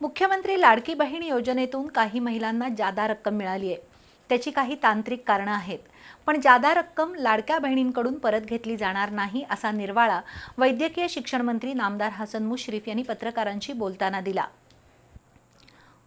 मुख्यमंत्री लाडकी बहीण योजनेतून काही महिलांना जादा रक्कम मिळाली आहे त्याची काही तांत्रिक कारणं आहेत. पण जादा रक्कम लाडक्या बहिणींकडून परत घेतली जाणार नाही असा निर्वाळा वैद्यकीय शिक्षण मंत्री नामदार हसन मुश्रीफ यांनी पत्रकारांशी बोलताना दिला.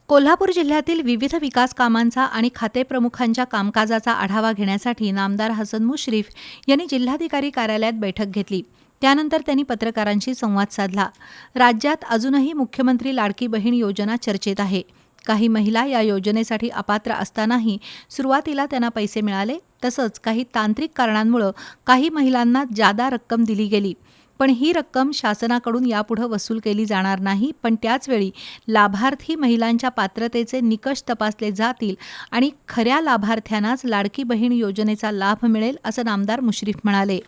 कोल्हापूर जिल्ह्यातील विविध विकास कामांचा आणि खातेप्रमुखांच्या कामकाजाचा आढावा घेण्यासाठी नामदार हसन मुश्रीफ यांनी जिल्हाधिकारी कार्यालयात बैठक घेतली. त्यानंतर त्यांनी पत्रकारांशी संवाद साधला. राज्यात अजूनही मुख्यमंत्री लाडकी बहीण योजना चर्चेत आहे. काही महिला या योजनेसाठी अपात्र असतानाही सुरुवातीला त्यांना पैसे मिळाले तसंच काही तांत्रिक कारणांमुळं काही महिलांना जादा रक्कम दिली गेली. पण ही रक्कम शासनाकडून यापुढे वसूल केली जाणार नाही पण त्याचवेळी लाभार्थी महिलांच्या पात्रतेचे निकष तपासले जातील आणि खऱ्या लाभार्थ्यांनाच लाडकी बहीण योजनेचा लाभ मिळेल असं नामदार मुश्रीफ म्हणाले.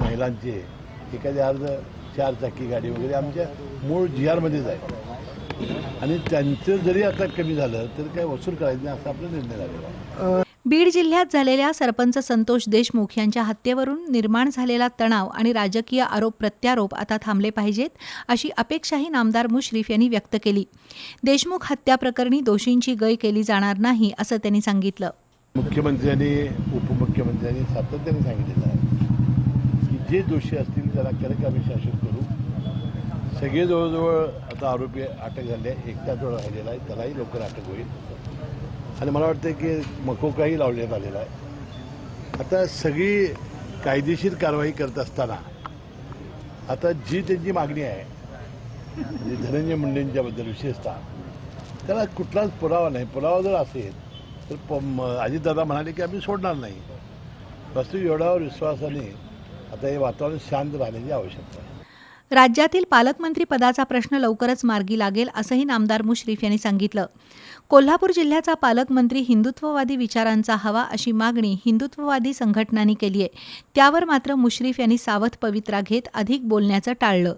महिलांचे एखादी अर्ज चार चाकी गाडी वगैरे आमच्या मूळ जी आरमध्येच आहे. आणि त्यांचं जरी आता कमी झालं तर काय वसूल करायचं नाही असा आपला निर्णय झालेला आहे. बीड जिल्ह्यात झालेल्या सरपंच संतोष देशमुख यांच्या हत्येवरून निर्माण झालेला तणाव आणि राजकीय आरोप प्रत्यारोप आता थांबले पाहिजेत अशी अपेक्षाही नामदार मुश्रीफ यांनी व्यक्त केली. देशमुख हत्या प्रकरणी दोषींची गय केली जाणार नाही असं त्यांनी सांगितलं. मुख्यमंत्र्यांनी उपमुख्यमंत्र्यांनी सातत्याने सांगितलेलं आहे. जे दोषी असतील त्याला कडक आम्ही शासन करू. सगळे जवळजवळ आता आरोपी अटक झाले आहे एकटा जो राहिलेला आहे त्यालाही लवकर अटक होईल. आणि मला वाटतं की मकोकाही लावण्यात आलेला आहे. आता सगळी कायदेशीर कारवाई करत असताना आता जी त्यांची मागणी आहे म्हणजे धनंजय मुंडेंच्याबद्दल विशेषतः त्याला कुठलाच पुरावा नाही. पुरावा जर असेल तर प म- अजितदादा म्हणाले की आम्ही सोडणार नाही. वस्तू एवढ्यावर विश्वासाने आता हे वातावरण शांत राहण्याची आवश्यकता आहे. राज्यातील पालकमंत्री पदाचा प्रश्न लवकरच मार्गी लागेल असंही नामदार मुश्रीफ यांनी सांगितलं. कोल्हापूर जिल्ह्याचा पालकमंत्री हिंदुत्ववादी विचारांचा हवा अशी मागणी हिंदुत्ववादी संघटनांनी केली आहे त्यावर मात्र मुश्रीफ यांनी सावध पवित्रा घेत अधिक बोलण्याचं टाळलं.